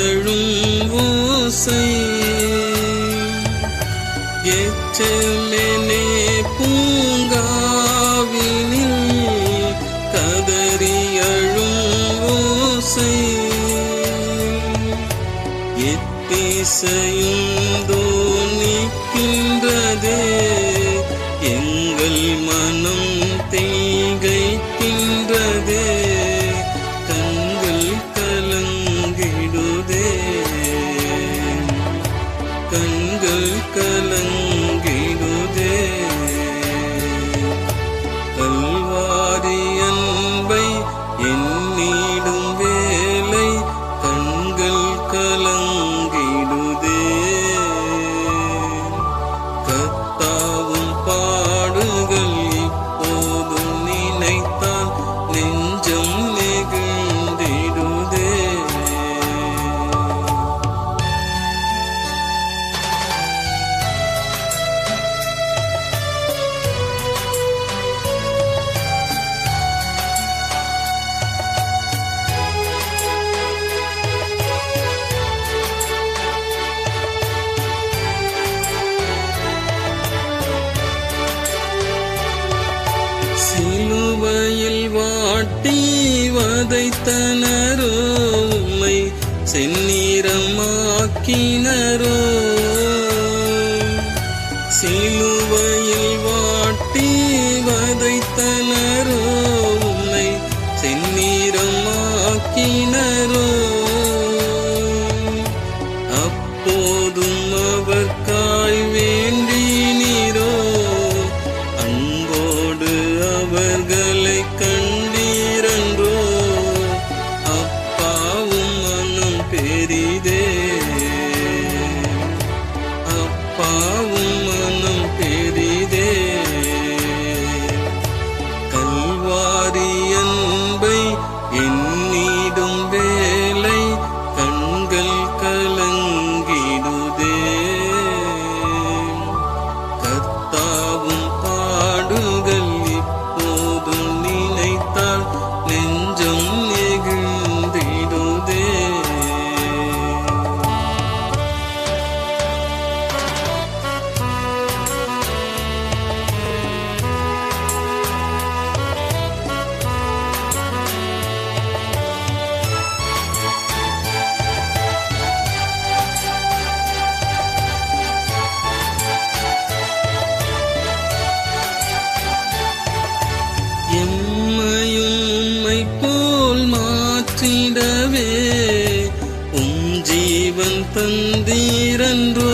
எழும் ஓசை எச்சமெனே பூங்காவினில் கதறி எழும் ஓசை எத்திசையும் காட்டி வதைத்தனரோ உம்மை செந்நிறமாக்கினரோ. சிலுவையில் தந்தீரன்றோ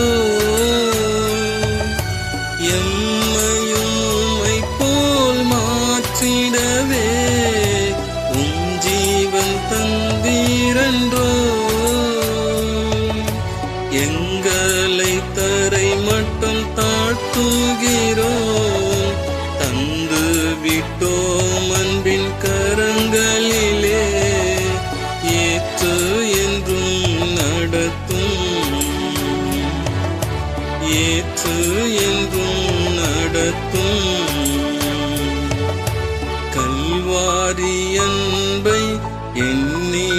வாரியன்பை எண்ணி